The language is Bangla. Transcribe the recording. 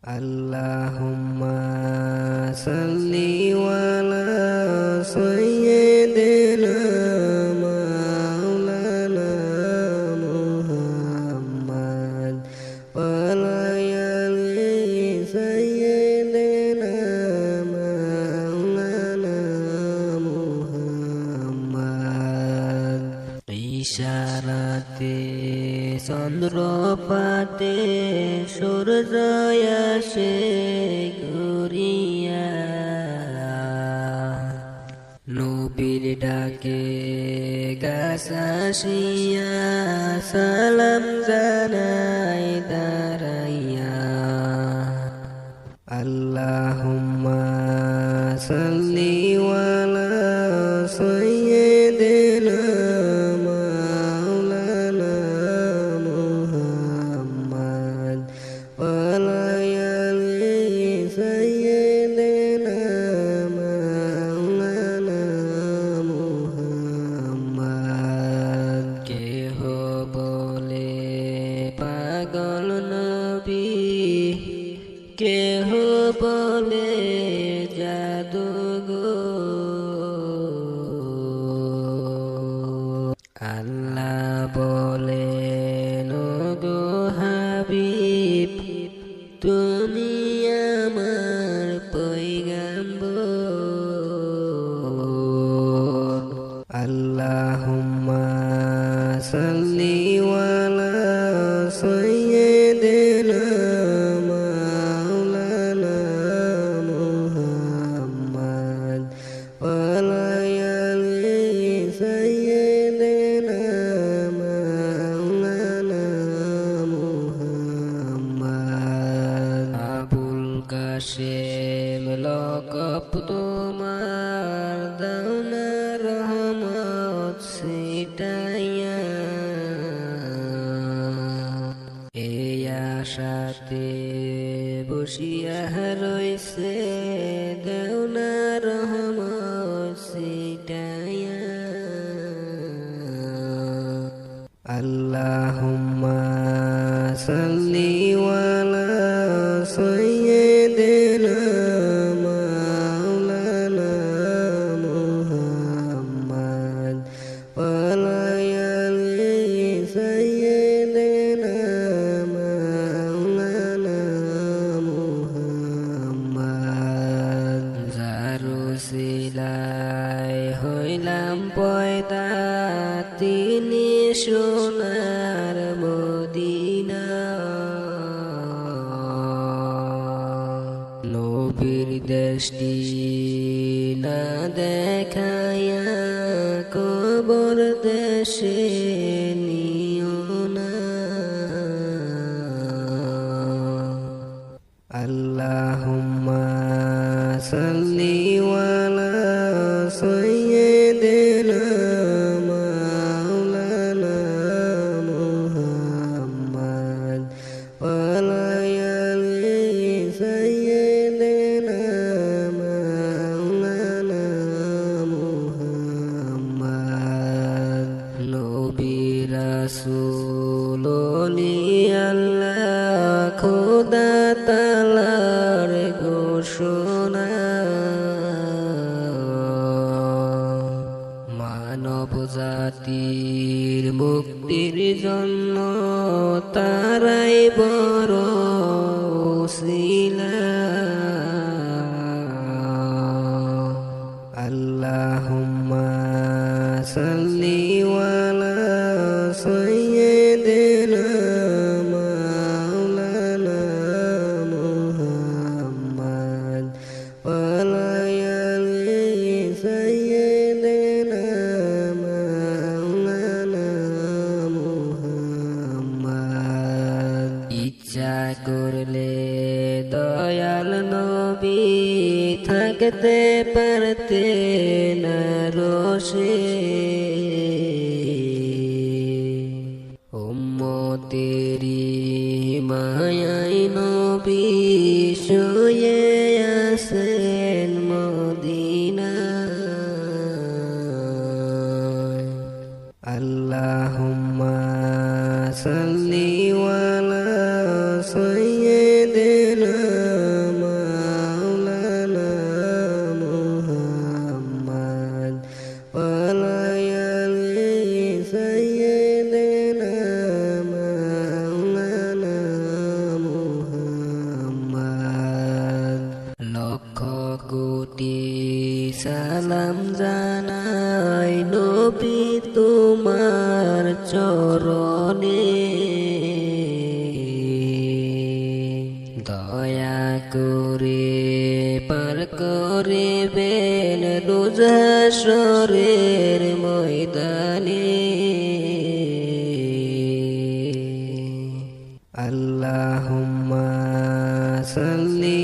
اللهم صل على سيدنا مولانا محمد وعلى سيدنا مولانا محمد. إشارتي চন্দ্র পাতে সূর্য আসে নবীর ডাকে গাছিয়া সালাম জানাই दिल বসিয়া রইছে হইলাম পয়দা, তিনি সোনার মদিনা। নবীর দেশটি না দেখায়া কবর দেশে নিও না। আল্লাহুম্মা সাল্লি রাসূল আল্লাহ খোদা তালার ঘোষণা। মানব জাতির মুক্তির জন্য তারাই বড় শিলা করলে দয়াল নবী থাকতে পারতে না রোষে। উম্মতেরি মায়াই নবী শুয়ে আসেন জানাই নবী তোমার চরণে। দয়া করে পার করে বেন রোজাসরের ময়দানে। আল্লাহ সাল্লি